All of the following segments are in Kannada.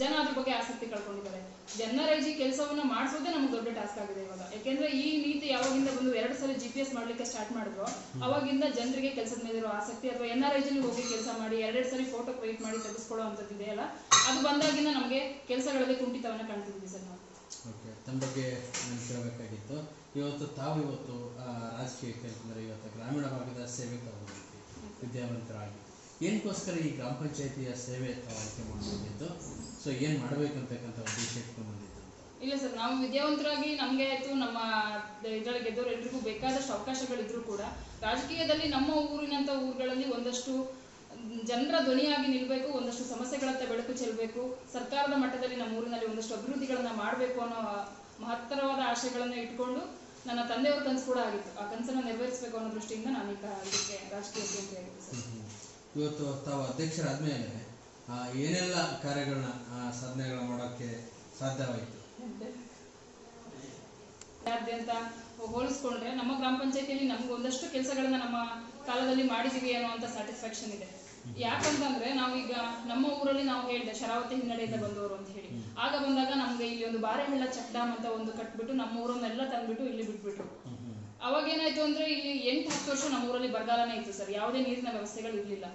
ಜನ ಅದ್ರ ಬಗ್ಗೆ ಆಸಕ್ತಿ ಕಳ್ಕೊಂಡಿದ್ದಾರೆ. ಜನರೈಜಿ ಕೆಲಸವನ್ನ ಮಾಡಿಸೋದೇ ನಮ್ಗೆ ದೊಡ್ಡ ಟಾಸ್ಕ್ ಆಗಿದೆ ಇವಾಗ. ಯಾಕೆಂದ್ರೆ ಈ ನೀತಿ ಯಾವಾಗಿಂದ ಬಂದು ಎರಡು ಸಲ ಜಿ ಪಿ ಎಸ್ ಮಾಡ್ಲಿಕ್ಕೆ ಸ್ಟಾರ್ಟ್ ಮಾಡಿದ್ರು ಅವಾಗಿಂದ ಜನರಿಗೆ ಕೆಲಸದ ಮೇಲೆ ಇರೋ ಆಸಕ್ತಿ ಅಥವಾ ಎನ್ ಆರ್ ಐಜಲ್ಲಿ ಹೋಗಿ ಕೆಲಸ ಮಾಡಿ ಎರಡೆರಡು ಸಲ ಫೋಟೋ ಕ್ರಿಯೇಟ್ ಮಾಡಿ ತೆಗೆಸ್ಕೊಳ್ಳೋ ಅಂಥದ್ದು ಇದೆಯಲ್ಲ ಅದು ಬಂದಾಗಿಂದ ನಮಗೆ ಕೆಲಸಗಳಲ್ಲಿ ಕುಂಠಿತವನ್ನ ಕಾಣ್ತಿದ್ವಿ ಸರ್ ನಾವು. ಓಕೆ ತಮ್ಮ ಬಗ್ಗೆ ನಾನು ಕೇಳಬೇಕಾಗಿತ್ತು. ಇವತ್ತು ತಾವು ಇವತ್ತು ರಾಜಕೀಯಕ್ಕೆ ಇವತ್ತು ಗ್ರಾಮೀಣ ಭಾಗದ ಸೇವೆ ತಗೊಂಡಿದ್ದೀವಿ ವಿದ್ಯಾವಂತರಾಗಿ. ಏನಕ್ಕೋಸ್ಕರ ಈ ಗ್ರಾಮ ಪಂಚಾಯತಿಯ ಸೇವೆ ತಾವು ಆಯ್ಕೆ ಮಾಡ್ಕೊಂಡಿದ್ದು ಸೊ ಏನು ಮಾಡಬೇಕಂತಕ್ಕಂಥ ಉದ್ದೇಶ ಇಟ್ಕೊಂಡು ಬಂದಿದ್ದು? ಅಂತ ಇಲ್ಲ ಸರ್ ನಾವು ವಿದ್ಯಾವಂತರಾಗಿ ನಮಗೆ ಆಯಿತು ನಮ್ಮ ಇದರಲ್ಲಿ ಗೆದ್ದವರು ಎಲ್ರಿಗೂ ಬೇಕಾದಷ್ಟು ಅವಕಾಶಗಳಿದ್ರು ಕೂಡ. ರಾಜಕೀಯದಲ್ಲಿ ನಮ್ಮ ಊರಿನಂಥ ಊರುಗಳಲ್ಲಿ ಒಂದಷ್ಟು ಜನರ ಧ್ವನಿಯಾಗಿ ನಿಲ್ಲಬೇಕು ಒಂದಷ್ಟು ಸಮಸ್ಯೆಗಳತ್ತ ಬೆಳಕು ಚೆಲ್ಲಬೇಕು ಸರ್ಕಾರದ ಮಟ್ಟದಲ್ಲಿ ನಮ್ಮ ಊರಿನಲ್ಲಿ ಒಂದಷ್ಟು ಅಭಿವೃದ್ಧಿಗಳನ್ನ ಮಾಡಬೇಕು ಅನ್ನೋ ಮಹತ್ತರವಾದ ಆಶಯಗಳನ್ನ ಇಟ್ಕೊಂಡು ನನ್ನ ತಂದೆಯವ್ರ ಕನಸು ಕೂಡ ಆಗಿತ್ತು. ಆ ಕನಸನ್ನ ನೆರವೇರಿಸಬೇಕು ಅನ್ನೋ ದೃಷ್ಟಿಯಿಂದ ನಾನು ಈಗ ಇದಕ್ಕೆ ಹೇಳಿದೆ ಸರ್. ಇವತ್ತು ತಾವು ಅಧ್ಯಕ್ಷರಾದ್ಮೇಲೆ ಏನೆಲ್ಲ ಕಾರ್ಯಗಳನ್ನ ಸಾಧನೆಗಳನ್ನ ಮಾಡೋಕ್ಕೆ ಸಾಧ್ಯವಾಯಿತು? ರಾಜ್ಯಾದ್ಯಂತ ಹೋಲಿಸ್ಕೊಂಡ್ರೆ ನಮ್ಮ ಗ್ರಾಮ ಪಂಚಾಯತಿಯಲ್ಲಿ ನಮ್ಗೆ ಒಂದಷ್ಟು ಕೆಲಸಗಳನ್ನ ನಮ್ಮ ಕಾಲದಲ್ಲಿ ಮಾಡಿದೀವಿ ಅನ್ನೋ ಅಂತ ಸ್ಯಾಟಿಸ್ಫ್ಯಾಕ್ಷನ್ ಇದೆ ಯಾಕಂತಂದ್ರೆ ನಾವೀಗ ನಮ್ಮ ಊರಲ್ಲಿ ನಾವು ಹೇಳಿದೆ ಶರಾವತಿ ಹಿನ್ನಡೆಯಿಂದ ಬಂದವರು ಅಂತ ಹೇಳಿ ಆಗ ಬಂದಾಗ ನಮ್ಗೆ ಇಲ್ಲಿ ಒಂದು ಬಾರೆಹಳ್ಳ ಚಕ್ ಡ್ಯಾಮ್ ಅಂತ ಒಂದು ಕಟ್ಬಿಟ್ಟು ನಮ್ಮ ಊರನ್ನೆಲ್ಲ ತಂದ್ಬಿಟ್ಟು ಇಲ್ಲಿ ಬಿಟ್ಬಿಟ್ರು. ಅವಾಗ ಏನಾಯ್ತು ಅಂದ್ರೆ ಇಲ್ಲಿ ಎಂಟು ಹತ್ತು ವರ್ಷ ನಮ್ಮ ಊರಲ್ಲಿ ಬರಗಾಲನೇ ಇತ್ತು ಸರ್. ಯಾವುದೇ ನೀರಿನ ವ್ಯವಸ್ಥೆಗಳು ಇರಲಿಲ್ಲ.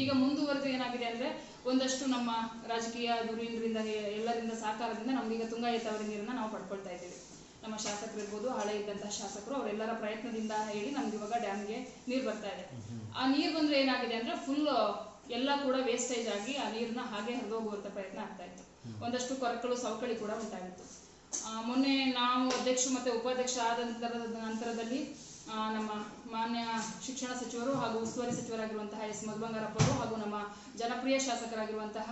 ಈಗ ಮುಂದುವರೆದು ಏನಾಗಿದೆ ಅಂದ್ರೆ ಒಂದಷ್ಟು ನಮ್ಮ ರಾಜಕೀಯ ಧುರೀಣರಿಂದ ಎಲ್ಲರಿಂದ ಸಹಕಾರದಿಂದ ನಮ್ಗೀಗ ತುಂಗಾ ಏತಾವರಿ ನೀರನ್ನ ನಾವು ಪಡ್ಕೊಳ್ತಾ ಇದ್ದೀವಿ. ನಮ್ಮ ಶಾಸಕರು ಇರ್ಬೋದು ಹಳೆ ಇದ್ದಂತಹ ಶಾಸಕರು ಅವರೆಲ್ಲರ ಪ್ರಯತ್ನದಿಂದ ಹೇಳಿ ನಮ್ಗೆ ಇವಾಗ ಡ್ಯಾಮ್ಗೆ ನೀರು ಬರ್ತಾ ಇದೆ. ಆ ನೀರು ಬಂದ್ರೆ ಏನಾಗಿದೆ ಅಂದ್ರೆ ಫುಲ್ ಎಲ್ಲ ಕೂಡ ವೇಸ್ಟೇಜ್ ಆಗಿ ಆ ನೀರನ್ನ ಹಾಗೆ ಹರಿದೋಗುವಂತ ಪ್ರಯತ್ನ ಆಗ್ತಾ ಇತ್ತು. ಒಂದಷ್ಟು ಕೊರಕಲು ಸವಕಳಿ ಕೂಡ ಉಂಟಾಗಿತ್ತು. ಮೊನ್ನೆ ನಾವು ಅಧ್ಯಕ್ಷ ಮತ್ತೆ ಉಪಾಧ್ಯಕ್ಷ ಆದ ನಂತರದ ನಂತರದಲ್ಲಿ ನಮ್ಮ ಮಾನ್ಯ ಶಿಕ್ಷಣ ಸಚಿವರು ಹಾಗೂ ಉಸ್ತುವಾರಿ ಸಚಿವರಾಗಿರುವಂತಹ ಎಸ್ ಮಧುಬಂಗಾರಪ್ಪರು ಹಾಗೂ ನಮ್ಮ ಜನಪ್ರಿಯ ಶಾಸಕರಾಗಿರುವಂತಹ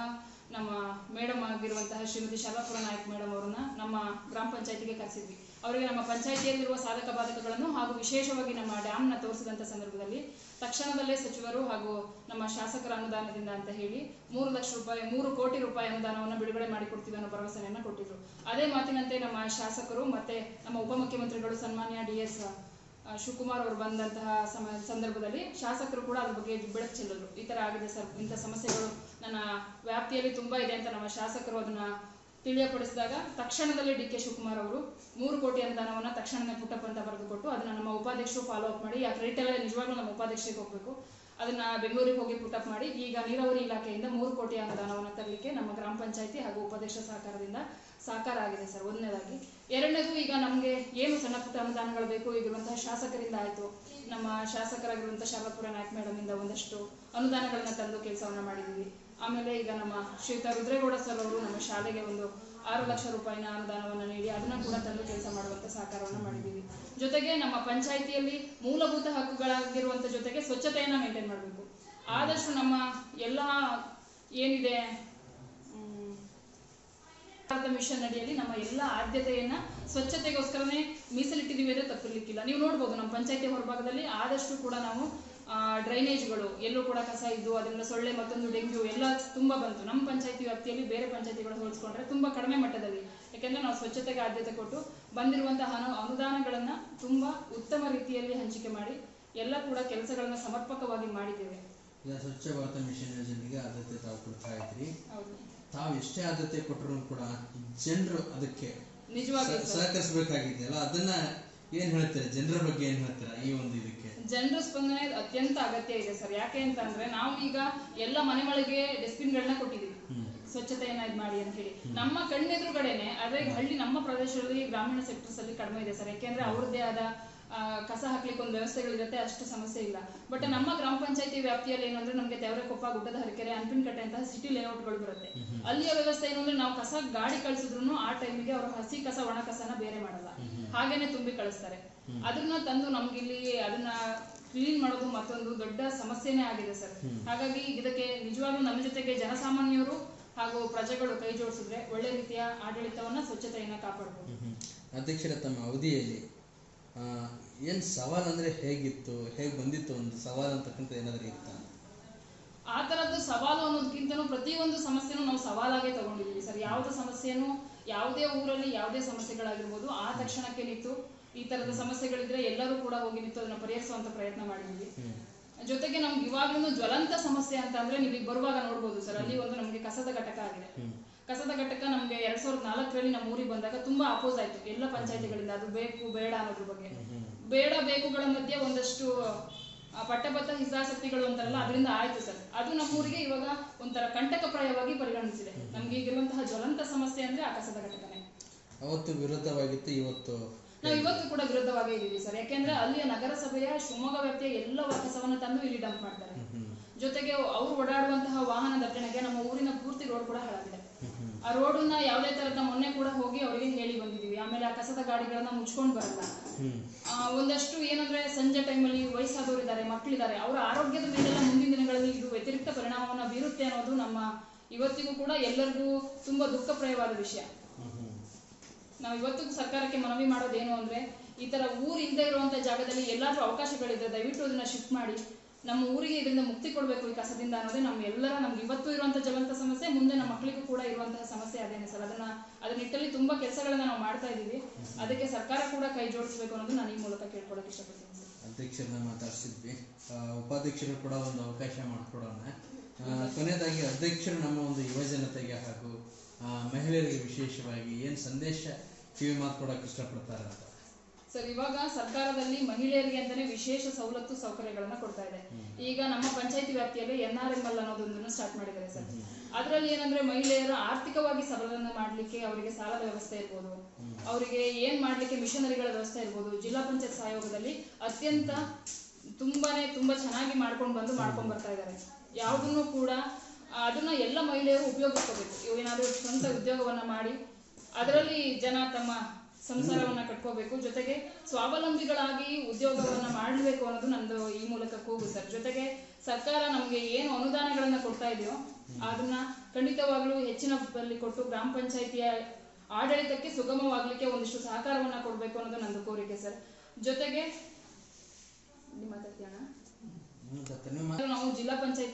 ನಮ್ಮ ಮೇಡಮ್ ಆಗಿರುವಂತಹ ಶ್ರೀಮತಿ ಶರಪುರ ನಾಯಕ್ ಮೇಡಮ್ ಅವರನ್ನ ನಮ್ಮ ಗ್ರಾಮ ಪಂಚಾಯತಿಗೆ ಕರೆಸಿದ್ವಿ. ಅವರಿಗೆ ನಮ್ಮ ಪಂಚಾಯತಿಯಲ್ಲಿರುವ ಸಾಧಕ ಬಾಧಕಗಳನ್ನು ಹಾಗೂ ವಿಶೇಷವಾಗಿ ನಮ್ಮ ಡ್ಯಾಮ್ನ ತೋರಿಸಿದಂಥ ಸಂದರ್ಭದಲ್ಲಿ ತಕ್ಷಣದಲ್ಲೇ ಸಚಿವರು ಹಾಗೂ ನಮ್ಮ ಶಾಸಕರ ಅನುದಾನದಿಂದ ಅಂತ ಹೇಳಿ ಮೂರು ಲಕ್ಷ ರೂಪಾಯಿ, ಮೂರು ಕೋಟಿ ರೂಪಾಯಿ ಅನುದಾನವನ್ನು ಬಿಡುಗಡೆ ಮಾಡಿಕೊಡ್ತೀವಿ ಅನ್ನೋ ಭರವಸೆಯನ್ನು ಕೊಟ್ಟಿದ್ರು. ಅದೇ ಮಾತಿನಂತೆ ನಮ್ಮ ಶಾಸಕರು ಮತ್ತೆ ನಮ್ಮ ಉಪಮುಖ್ಯಮಂತ್ರಿಗಳು ಸನ್ಮಾನ್ಯ ಡಿ ಎಸ್ ಶಿವಕುಮಾರ್ ಅವರು ಬಂದಂತಹ ಸಮ, ಸಂದರ್ಭದಲ್ಲಿ ಶಾಸಕರು ಕೂಡ ಅದ್ರ ಬಗ್ಗೆ ಬೆಳಕು ಚೆಲ್ಲರು ಈ ಥರ ಆಗಿದೆ ಸರ್, ಇಂಥ ಸಮಸ್ಯೆಗಳು ನನ್ನ ವ್ಯಾಪ್ತಿಯಲ್ಲಿ ತುಂಬಾ ಇದೆ ಅಂತ ನಮ್ಮ ಶಾಸಕರು ಅದನ್ನ ತಿಳಿಯಪಡಿಸಿದಾಗ, ತಕ್ಷಣದಲ್ಲಿ ಡಿ ಕೆ ಶಿವಕುಮಾರ್ ಅವರು ಮೂರು ಕೋಟಿ ಅನುದಾನವನ್ನ ತಕ್ಷಣನೇ ಪುಟ್ಟಪ್ಪ ಅಂತ ಬರೆದುಕೊಟ್ಟು ಅದನ್ನ ನಮ್ಮ ಉಪಾಧ್ಯಕ್ಷರು ಫಾಲೋ ಅಪ್ ಮಾಡಿ, ಆ ಕ್ರೆಡಿಟ್ ಎಲ್ಲ ನಿಜವಾಗ್ಲೂ ನಮ್ಮ ಉಪಾಧ್ಯಕ್ಷರಿಗೆ ಹೋಗ್ಬೇಕು. ಅದನ್ನ ಬೆಂಗಳೂರಿಗೆ ಹೋಗಿ ಪುಟ್ಟಪ್ ಮಾಡಿ, ಈಗ ನೀರಾವರಿ ಇಲಾಖೆಯಿಂದ ಮೂರು ಕೋಟಿ ಅನುದಾನವನ್ನು ತರಲಿಕ್ಕೆ ನಮ್ಮ ಗ್ರಾಮ ಪಂಚಾಯತಿ ಹಾಗೂ ಉಪಾಧ್ಯಕ್ಷ ಸಹಕಾರದಿಂದ ಸಾಕಾರ ಆಗಿದೆ ಸರ್. ಒಂದನೇದಾಗಿ. ಎರಡನೇದು ಈಗ ನಮಗೆ ಏನು ಸಣ್ಣ ಪುಟ್ಟ ಅನುದಾನಗಳು ಬೇಕು ಈಗಿರುವಂತಹ ಶಾಸಕರಿಂದ ಆಯಿತು. ನಮ್ಮ ಶಾಸಕರಾಗಿರುವಂತಹ ಶಾಲಾಪುರ ನಾಯ್ಕ ಮೇಡಮ್ ಇಂದ ಒಂದಷ್ಟು ಅನುದಾನಗಳನ್ನ ತಂದು ಕೆಲಸವನ್ನ ಮಾಡಿದ್ದೀವಿ ಆಮೇಲೆ ಈಗ ನಮ್ಮ ಶ್ರೀತ ರುದ್ರೇಗೌಡ ಸರ್ ಅವರು ನಮ್ಮ ಶಾಲೆಗೆ ಒಂದು ಆರು ಲಕ್ಷ ರೂಪಾಯಿನ ಅನುದಾನವನ್ನು ನೀಡಿ ಅದನ್ನ ಕೂಡ ತಂದು ಕೆಲಸ ಮಾಡುವಂತ ಸಹಕಾರವನ್ನು ಮಾಡಿದ್ದೀವಿ. ಜೊತೆಗೆ ನಮ್ಮ ಪಂಚಾಯಿತಿಯಲ್ಲಿ ಮೂಲಭೂತ ಹಕ್ಕುಗಳಾಗಿರುವಂತ ಜೊತೆಗೆ ಸ್ವಚ್ಛತೆಯನ್ನ ಮೇಂಟೈನ್ ಮಾಡಬೇಕು. ಆದಷ್ಟು ನಮ್ಮ ಎಲ್ಲ ಏನಿದೆ ಮಿಷನ್ ಅಡಿಯಲ್ಲಿ ನಮ್ಮ ಎಲ್ಲ ಆದ್ಯತೆಯನ್ನ ಸ್ವಚ್ಛತೆಗೋಸ್ಕರನೇ ಮೀಸಲಿಟ್ಟಿದ್ದೀವಿ ಅಂದ್ರೆ ತಪ್ಪಿರ್ಲಿಕ್ಕಿಲ್ಲ ನೀವು ನೋಡ್ಬೋದು ನಮ್ಮ ಪಂಚಾಯತಿ ಹೊರಭಾಗದಲ್ಲಿ ಆದಷ್ಟು ಕೂಡ ನಾವು ಡ್ರೈನೇಜ್ಗಳು ಎಲ್ಲೂ ಕೂಡ ಕಸ ಇದ್ದು ಅದರಿಂದ ಸೊಳ್ಳೆ ಮತ್ತೊಂದು ಡೆಂಗ್ಯೂ ಎಲ್ಲ ತುಂಬಾ ಬಂತು. ನಮ್ಮ ಪಂಚಾಯತಿ ವ್ಯಾಪ್ತಿಯಲ್ಲಿ ಬೇರೆ ಪಂಚಾಯತಿಗಳು ಹೋಲಿಸ್ಕೊಂಡ್ರೆ ತುಂಬಾ ಕಡಿಮೆ ಮಟ್ಟದಲ್ಲಿ. ಯಾಕೆಂದ್ರೆ ನಾವು ಸ್ವಚ್ಛತೆಗೆ ಆದ್ಯತೆ ಕೊಟ್ಟು ಬಂದಿರುವಂತಹ ಅನು ಅನುದಾನಗಳನ್ನ ತುಂಬಾ ಉತ್ತಮ ರೀತಿಯಲ್ಲಿ ಹಂಚಿಕೆ ಮಾಡಿ ಎಲ್ಲ ಕೂಡ ಕೆಲಸಗಳನ್ನ ಸಮರ್ಪಕವಾಗಿ ಮಾಡಿದ್ದೇವೆ. ಸ್ವಚ್ಛ ಭಾರತ ಮಿಷನ್ ಯೋಜನೆಗೆ ಆದ್ಯತೆ ತಾವು ಕೊಡ್ತಾ ಇದ್ರಿ. ತಾವು ಎಷ್ಟೇ ಆದ್ಯತೆ ಕೊಟ್ಟರು ಕೂಡ ಜನರು ಅದಕ್ಕೆ ನಿಜವಾಗಿ ಸಹಕರಿಸಬೇಕಾಗಿದೆ ಅಲ್ಲ ಅದನ್ನ ಏನ್ ಹೇಳ್ತಾರೆ? ಜನರ ಬಗ್ಗೆ ಏನ್ ಹೇಳ್ತಾರೆ ಈ ಒಂದು ಇದಕ್ಕೆ? ಜನರ ಸ್ಪಂದನೆ ಅತ್ಯಂತ ಅಗತ್ಯ ಇದೆ ಸರ್. ಯಾಕೆ ಅಂತ ಅಂದ್ರೆ ನಾವು ಈಗ ಎಲ್ಲ ಮನೆ ಒಳಗೆ ಡಸ್ಟ್ಬಿನ್ಗಳನ್ನ ಕೊಟ್ಟಿದ್ದೀವಿ ಕೊಟ್ಟಿದೀವಿ. ಸ್ವಚ್ಛತೆಯನ್ನ ಇದ್ ಮಾಡಿ ಅಂತ ಹೇಳಿ. ನಮ್ಮ ಕಣ್ಣೆದುರುಗಡೆನೆ ಅದೇ ಹಳ್ಳಿ ನಮ್ಮ ಪ್ರದೇಶದಲ್ಲಿ ಗ್ರಾಮೀಣ ಸೆಕ್ಟರ್ಸ್ ಅಲ್ಲಿ ಕಡಿಮೆ ಇದೆ ಸರ್. ಯಾಕೆಂದ್ರೆ ಅವ್ರದ್ದೇ ಆದ ಕಸ ಹಾಕ್ಲಿಕ್ಕೆ ಒಂದು ವ್ಯವಸ್ಥೆಗಳಿರುತ್ತೆ ಅಷ್ಟು ಸಮಸ್ಯೆ ಇಲ್ಲ. ಬಟ್ ನಮ್ಮ ಗ್ರಾಮ ಪಂಚಾಯತಿ ವ್ಯಾಪ್ತಿಯಲ್ಲಿ ಏನಂದ್ರೆ ನಮಗೆ ತೆವರೆಕೊಪ್ಪ ಗುಡ್ಡದ ಹರಕೆರೆ ಅನ್ಪಿನಕಟ್ಟೆ ಅಂತ ಸಿಟಿ ಲೇಔಟ್ಗಳು ಬರುತ್ತೆ. ಅಲ್ಲಿಯ ವ್ಯವಸ್ಥೆ ಏನಂದ್ರೆ ನಾವು ಕಸ ಗಾಡಿ ಕಳ್ಸಿದ್ರು ಆ ಟೈಮಿಗೆ ಅವರು ಹಸಿ ಕಸ ಒಣ ಕಸನ ಬೇರೆ ಮಾಡಲ್ಲ. ಹಾಗೇನೆ ತುಂಬಿ ಕಳಿಸ್ತಾರೆ. ಅದನ್ನ ತಂದು ನಮ್ಗಿಲ್ಲಿ ಅದನ್ನ ಕ್ಲೀನ್ ಮಾಡೋದು ಮತ್ತೊಂದು ದೊಡ್ಡ ಸಮಸ್ಯೆನೇ ಆಗಿದೆ ಸರ್. ಹಾಗಾಗಿ ಇದಕ್ಕೆ ನಿಜವಾಗ್ಲೂ ನಮ್ಮ ಜೊತೆಗೆ ಜನಸಾಮಾನ್ಯರು ಹಾಗೂ ಪ್ರಜೆಗಳು ಕೈ ಜೋಡಿಸಿದ್ರೆ ಒಳ್ಳೆ ರೀತಿಯ ಆಡಳಿತವನ್ನ ಸ್ವಚ್ಛತೆಯನ್ನ ಕಾಪಾಡಬಹುದು. ಅಧ್ಯಕ್ಷರ ತಮ್ಮ ಅವಧಿಯಲ್ಲಿ ಏನ್ ಸವಾಲ್ ಅಂದ್ರೆ ಹೇಗಿತ್ತು ಹೇಗ್ ಬಂದಿತ್ತು ಒಂದು ಸವಾಲ್ ಅಂತಕ್ಕಂಥ ಏನಾದರೂ ಇತ್ತಾ? ಆ ತರದ್ದು ಸವಾಲು ಅನ್ನೋದಕ್ಕಿಂತನೂ ಪ್ರತಿಯೊಂದು ಸಮಸ್ಯೆನೂ ನಾವು ಸವಾಲಾಗೆ ತಗೊಂಡಿದ್ದೀವಿ. ಸರ್ ಯಾವುದೇ ಸಮಸ್ಯೆನೂ ಯಾವುದೇ ಊರಲ್ಲಿ ಯಾವುದೇ ಸಮಸ್ಯೆಗಳಾಗಿರ್ಬೋದು ಆ ತಕ್ಷಣಕ್ಕೆ ನಿಂತು ಈ ತರದ ಸಮಸ್ಯೆಗಳಿದ್ರೆ ಎಲ್ಲರೂ ಕೂಡ ಹೋಗಿ ನಿಂತು ಅದನ್ನ ಪರಿಹರಿಸುವಂತ ಪ್ರಯತ್ನ ಮಾಡಿದ್ವಿ ಜೊತೆಗೆ ನಮ್ಗೆ ಇವಾಗ್ಲೂ ಜ್ವಲಂತ ಸಮಸ್ಯೆ ಅಂತ ಅಂದ್ರೆ ನೀವು ಬರುವಾಗ ನೋಡ್ಬೋದು ಸರ್ ಅಲ್ಲಿ ಒಂದು ನಮಗೆ ಕಸದ ಘಟಕ ಆಗಿದೆ. ಕಸದ ಘಟಕ ನಮಗೆ ಎರಡ್ ಸಾವಿರದ ನಾಲ್ಕರಲ್ಲಿ ನಮ್ಮ ಊರಿಗೆ ಬಂದಾಗ ತುಂಬಾ ಅಪೋಸ್ ಆಯ್ತು. ಎಲ್ಲ ಪಂಚಾಯತಿಗಳಿಂದ ಅದು ಬೇಕು ಬೇಡ ಅನ್ನೋದ್ರ ಬಗ್ಗೆ. ಬೇಡ ಬೇಕುಗಳ ಮಧ್ಯೆ ಒಂದಷ್ಟು ಪಟ್ಟಬದ್ಧ ಹಿತಾಸಕ್ತಿಗಳು ಅಂತಾರಲ್ಲ ಅದರಿಂದ ಆಯ್ತು ಸರ್. ಅದು ನಮ್ಮ ಊರಿಗೆ ಇವಾಗ ಒಂಥರ ಕಂಟಕಪ್ರಾಯವಾಗಿ ಪರಿಗಣಿಸಿದೆ. ನಮ್ಗೆ ಈಗಿರುವಂತಹ ಜ್ವಲಂತ ಸಮಸ್ಯೆ ಅಂದ್ರೆ ಆ ಕಸದ ಘಟಕನೇ. ಅವತ್ತು ವಿರುದ್ಧವಾಗಿತ್ತು ಇವತ್ತು ನಾವು ಇವತ್ತು ಕೂಡ ವಿರುದ್ಧವಾಗಿ ಇದ್ದೀವಿ ಸರ್. ಯಾಕೆಂದ್ರೆ ಅಲ್ಲಿಯ ನಗರಸಭೆಯ ಶಿವಮೊಗ್ಗ ವ್ಯಾಪ್ತಿಯ ಎಲ್ಲ ವಾಕಸವನ್ನು ತಂದು ಇಲ್ಲಿ ಡಂಪ್ ಮಾಡ್ತಾರೆ. ಜೊತೆಗೆ ಅವರು ಓಡಾಡುವಂತಹ ವಾಹನ ದಟ್ಟಣೆಗೆ ನಮ್ಮ ಊರಿನ ಪೂರ್ತಿ ರೋಡ್ ಕೂಡ ಹಾಳಾಗಿದೆ. ಆ ರೋಡನ್ನ ಯಾವುದೇ ತರದ ಮೊನ್ನೆ ಕೂಡ ಹೋಗಿ ಅವರಿಗೆ ಹೇಳಿ ಬಂದಿದೀವಿ. ಆಮೇಲೆ ಆ ಕಸದ ಗಾಡಿಗಳನ್ನ ಮುಚ್ಕೊಂಡು ಬರಲ್ಲ ಒಂದಷ್ಟು ಏನಂದ್ರೆ ಸಂಜೆ ಟೈಮಲ್ಲಿ ವಯಸ್ಸಾದವರು ಇದ್ದಾರೆ ಮಕ್ಕಳಿದ್ದಾರೆ ಅವರ ಆರೋಗ್ಯದ ಮೇಲೆಲ್ಲ ಮುಂದಿನ ದಿನಗಳಲ್ಲಿ ಇದು ವ್ಯತಿರಿಕ್ತ ಪರಿಣಾಮವನ್ನ ಬೀರುತ್ತೆ ಅನ್ನೋದು ನಮ್ಮ ಇವತ್ತಿಗೂ ಕೂಡ ಎಲ್ಲರಿಗೂ ತುಂಬಾ ದುಃಖಪ್ರಾಯವಾದ ವಿಷಯ. ನಾವು ಇವತ್ತು ಸರ್ಕಾರಕ್ಕೆ ಮನವಿ ಮಾಡೋದೇನು ಅಂದ್ರೆ ಈ ತರ ಊರ್ ಇಲ್ಲದೆ ಇರುವಂತ ಜಾಗದಲ್ಲಿ ಎಲ್ಲಾದ್ರೂ ಅವಕಾಶಗಳಿದೆ ದಯವಿಟ್ಟು ಅದನ್ನ ಶಿಫ್ಟ್ ಮಾಡಿ. ನಮ್ಮ ಊರಿಗೆ ಇದರಿಂದ ಮುಕ್ತಿ ಕೊಡಬೇಕು ಈ ಕಸದಿಂದ ಅನ್ನೋದೇ ನಮ್ಮ ಎಲ್ಲರ ನಮ್ಗೆ ಇವತ್ತು ಇರುವಂತ ಜ್ವಲಂತ ಸಮಸ್ಯೆ ಮುಂದೆ ನಮ್ಮ ಮಕ್ಕಳಿಗೂ ಕೂಡ ಇರುವಂತಹ ಸಮಸ್ಯೆ ಅದೇನೆ ಸರ್. ಅದನ್ನ ಅದ್ರ ನಿಟ್ಟಲ್ಲಿ ತುಂಬಾ ಕೆಲಸಗಳನ್ನ ನಾವು ಮಾಡ್ತಾ ಇದೀವಿ ಅದಕ್ಕೆ ಸರ್ಕಾರ ಕೂಡ ಕೈ ಜೋಡಿಸ್ಬೇಕು ಅನ್ನೋದು ನಾನು ಈ ಮೂಲಕ ಕೇಳ್ಕೊಳಕ್ ಇಷ್ಟಪಡ್ತೀನಿ ಅಧ್ಯಕ್ಷರನ್ನ ಮಾತಾಡ್ಸಿದ್ವಿ. ಉಪಾಧ್ಯಕ್ಷರು ಕೂಡ ಒಂದು ಅವಕಾಶ ಮಾಡ್ಕೊಡೋಣ. ಕೊನೆಯದಾಗಿ ಅಧ್ಯಕ್ಷರು ನಮ್ಮ ಒಂದು ಯುವಜನತೆಗೆ ಹಾಗೂ ಆ, ಮಹಿಳೆಯರಿಗೆ ವಿಶೇಷವಾಗಿ ಏನು ಸಂದೇಶ ಕಿವಿ ಮಾತು ಕೊಡೋಕೆ ಇಷ್ಟಪಡ್ತಾರೆ ಅಂತ ಸರ್ ಇವಾಗ ಸರ್ಕಾರದಲ್ಲಿ ಮಹಿಳೆಯರಿಗೆ ಅಂತಾನೆ ವಿಶೇಷ ಸವಲತ್ತು ಸೌಕರ್ಯಗಳನ್ನ ಕೊಡ್ತಾ ಇದೆ. ಈಗ ನಮ್ಮ ಪಂಚಾಯತಿ ವ್ಯಾಪ್ತಿಯಲ್ಲಿ ಎನ್ ಆರ್ ಎಂ ಎಲ್ ಅನ್ನೋದೊಂದನ್ನು ಸ್ಟಾರ್ಟ್ ಮಾಡಿದ್ದಾರೆ ಸರ್. ಅದರಲ್ಲಿ ಏನಂದ್ರೆ ಮಹಿಳೆಯರ ಆರ್ಥಿಕವಾಗಿ ಸಬಲನ ಮಾಡ್ಲಿಕ್ಕೆ ಅವರಿಗೆ ಸಾಲದ ವ್ಯವಸ್ಥೆ ಇರ್ಬೋದು. ಅವರಿಗೆ ಏನ್ ಮಾಡ್ಲಿಕ್ಕೆ ಮಿಷನರಿಗಳ ವ್ಯವಸ್ಥೆ ಇರ್ಬೋದು. ಜಿಲ್ಲಾ ಪಂಚಾಯತ್ ಸಹಯೋಗದಲ್ಲಿ ಅತ್ಯಂತ ತುಂಬಾನೇ ತುಂಬಾ ಚೆನ್ನಾಗಿ ಮಾಡ್ಕೊಂಡು ಬಂದು ಮಾಡ್ಕೊಂಡ್ ಬರ್ತಾ ಇದ್ದಾರೆ. ಯಾವುದನ್ನು ಕೂಡ ಅದನ್ನ ಎಲ್ಲ ಮಹಿಳೆಯರು ಉಪಯೋಗಿಸ್ಕೋಬೇಕು. ಏನಾದ್ರು ಸ್ವಂತ ಉದ್ಯೋಗವನ್ನ ಮಾಡಿ ಅದರಲ್ಲಿ ಜನ ತಮ್ಮ ಸಂಸಾರವನ್ನ ಕಟ್ಕೋಬೇಕು. ಜೊತೆಗೆ ಸ್ವಾವಲಂಬಿಗಳಾಗಿ ಉದ್ಯೋಗವನ್ನ ಮಾಡಬೇಕು ಅನ್ನೋದು ನಂದು ಈ ಮೂಲಕ ಕೂಗು ಸರ್. ಜೊತೆಗೆ ಸರ್ಕಾರ ನಮಗೆ ಏನು ಅನುದಾನಗಳನ್ನ ಕೊಡ್ತಾ ಇದೆಯೋ ಅದನ್ನ ಖಂಡಿತವಾಗ್ಲೂ ಹೆಚ್ಚಿನದಲ್ಲಿ ಕೊಟ್ಟು ಗ್ರಾಮ ಪಂಚಾಯಿತಿಯ ಆಡಳಿತಕ್ಕೆ ಸುಗಮವಾಗ್ಲಿಕ್ಕೆ ಒಂದಿಷ್ಟು ಸಹಕಾರವನ್ನ ಕೊಡಬೇಕು ಅನ್ನೋದು ನಂದು ಕೋರಿಕೆ ಸರ್. ಜೊತೆಗೆ ನಾವು ಜಿಲ್ಲಾ ಪಂಚಾಯತ್